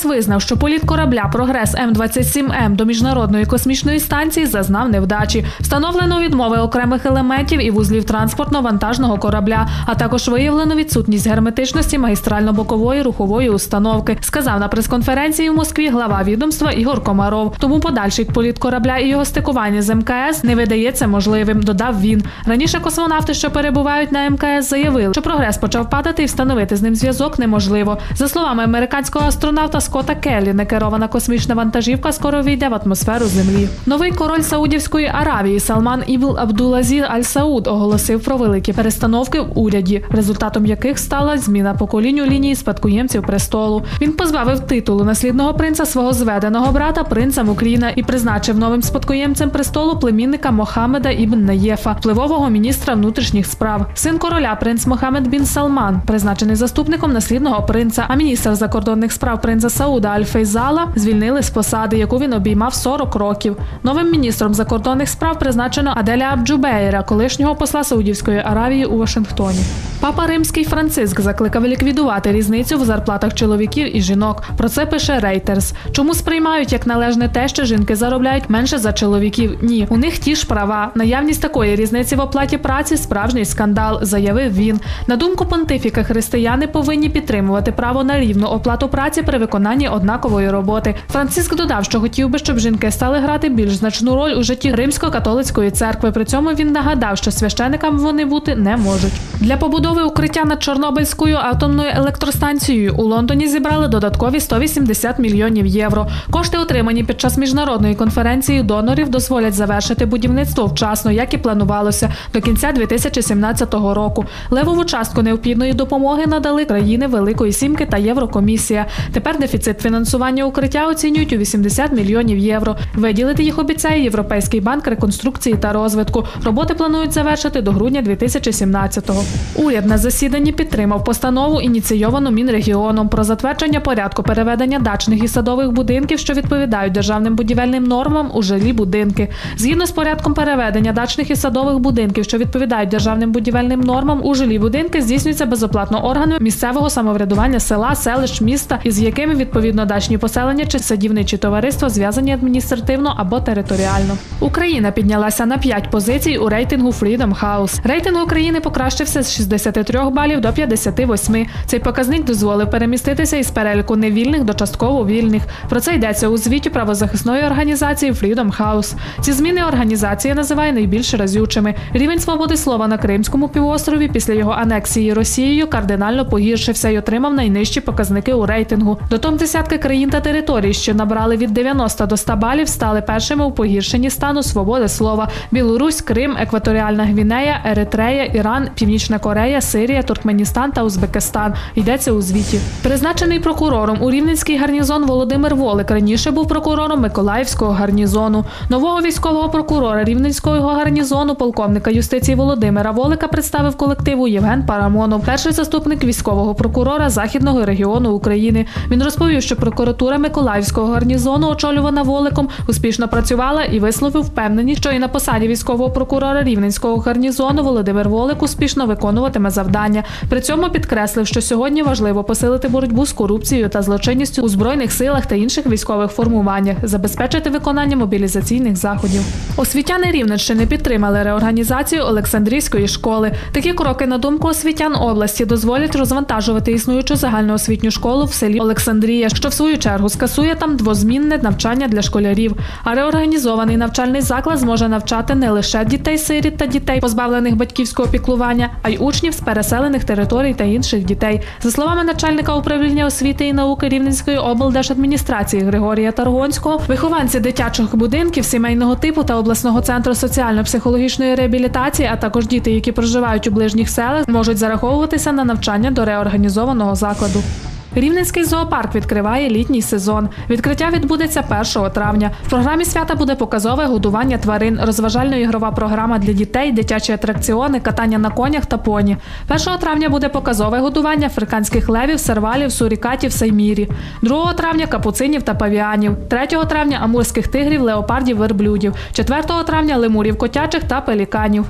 Роскосмос визнав, що політ корабля Прогрес М-27М до міжнародної космічної станції зазнав невдачі. Встановлено відмови окремих елементів і вузлів транспортно-вантажного корабля, а також виявлено відсутність герметичності магістрально-бокової рухової установки. Сказав на прес-конференції в Москві глава відомства Ігор Комаров. Тому подальший політ корабля і його стикування з МКС не видається можливим. Додав він. Раніше космонавти, що перебувають на МКС, заявили, що прогрес почав падати і встановити з ним зв'язок неможливо. За словами американського астронавта Скотта Келлі, некерована космічна вантажівка скоро війде в атмосферу Землі. Новий король Саудівської Аравії Салман Ібл Абдулазір Аль Сауд оголосив про великі перестановки в уряді, результатом яких стала зміна поколінь лінії спадкоємців престолу. Він позбавив титулу наслідного принца свого зведеного брата принца Мукріна і призначив новим спадкоємцем престолу племінника Мохаммеда ібн Наєфа, впливового міністра внутрішніх справ. Син короля принц Мохаммед бін Салман, призначений заступником наслідного принца, а міністр закордонних справ принца Сауда Аль-Фейзала звільнили з посади, яку він обіймав 40 років. Новим міністром закордонних справ призначено Аделя Абджубеєра, колишнього посла Саудівської Аравії у Вашингтоні. Папа Римський Франциск закликав ліквідувати різницю в зарплатах чоловіків і жінок. Про це пише Рейтерс. Чому сприймають як належне те, що жінки заробляють менше за чоловіків? Ні, у них ті ж права. Наявність такої різниці в оплаті праці справжній скандал, заявив він. На думку понтифіка, християни повинні підтримувати право на рівну оплату праці при виконанні однакової роботи. Франциск додав, що хотів би, щоб жінки стали грати більш значну роль у житті римсько-католицької церкви. При цьому він нагадав, що священикам вони бути не можуть. Для побудови укриття над Чорнобильською атомною електростанцією у Лондоні зібрали додаткові 180 мільйонів євро. Кошти, отримані під час міжнародної конференції донорів, дозволять завершити будівництво вчасно, як і планувалося, до кінця 2017 року. Левову частку необхідної допомоги надали країни Великої Сімки та Єврокомісія. Тепер дефіцит фінансування укриття оцінюють у 80 мільйонів євро. Виділити їх обіцяє Європейський банк реконструкції та розвитку. Роботи планують завершити до грудня 2017-го. Уряд на засіданні підтримав постанову, ініційовану Мінрегіоном про затвердження порядку переведення дачних і садових будинків, що відповідають державним будівельним нормам у жилі будинки. Згідно з порядком переведення дачних і садових будинків, що відповідають державним будівельним нормам у жилі будинки, здійснюється безоплатно органами місцевого самоврядування села, селищ, міста, із якими відповідно дачні поселення чи садівничі товариства зв'язані адміністративно або територіально. Україна піднялася на 5 позицій у рейтингу Freedom House. Рейтинг України покращився з 63 балів до 58. Цей показник дозволив переміститися із переліку невільних до частково вільних. Про це йдеться у звіті правозахисної організації Freedom House. Ці зміни організація називає найбільш разючими. Рівень свободи слова на Кримському півострові після його анексії Росією кардинально погіршився і отримав найнижчі показники у рейтингу. До том десятки країн та територій, що набрали від 90 до 100 балів, стали першими у погіршенні стану свободи слова: Білорусь, Крим, Екваторіальна Гвінея, Еритрея, Іран, Північна Корея, Сирія, Туркменістан та Узбекистан. Йдеться у звіті. Призначений прокурором у Рівненський гарнізон Володимир Волик раніше був прокурором Миколаївського гарнізону. Нового військового прокурора Рівненського гарнізону, полковника юстиції Володимира Волика, представив колективу Євген Парамонов, перший заступник військового прокурора Західного регіону України. Він розповів, що прокуратура Миколаївського гарнізону, очолювана Воликом, успішно працювала і висловив впевненість, що і на посаді військового прокурора Рівненського гарнізону Володимир Волик успішно виконуватиме завдання. При цьому підкреслив, що сьогодні важливо посилити боротьбу з корупцією та злочинністю у збройних силах та інших військових формуваннях, забезпечити виконання мобілізаційних заходів. Освітяни Рівненщини підтримали реорганізацію Олександрійської школи. Такі кроки, на думку освітян області, дозволять розвантажувати існуючу загальноосвітню школу в селі Олександрія, що в свою чергу скасує там двозмінне навчання для школярів. А реорганізований навчальний заклад зможе навчати не лише дітей-сиріт та дітей, позбавлених батьківського піклування, а й учнів з переселених територій та інших дітей. За словами начальника управління освіти і науки Рівненської облдержадміністрації Григорія Таргонського, вихованці дитячих будинків сімейного типу та обласного центру соціально-психологічної реабілітації, а також діти, які проживають у ближніх селах, можуть зараховуватися на навчання до реорганізованого закладу. Рівненський зоопарк відкриває літній сезон. Відкриття відбудеться 1 травня. В програмі свята буде показове годування тварин, розважально-ігрова програма для дітей, дитячі атракціони, катання на конях та поні. 1 травня буде показове годування африканських левів, сервалів, сурікатів, саймірі. 2 травня капуцинів та павіанів. 3 травня амурських тигрів, леопардів, верблюдів. 4 травня лемурів котячих та пеліканів.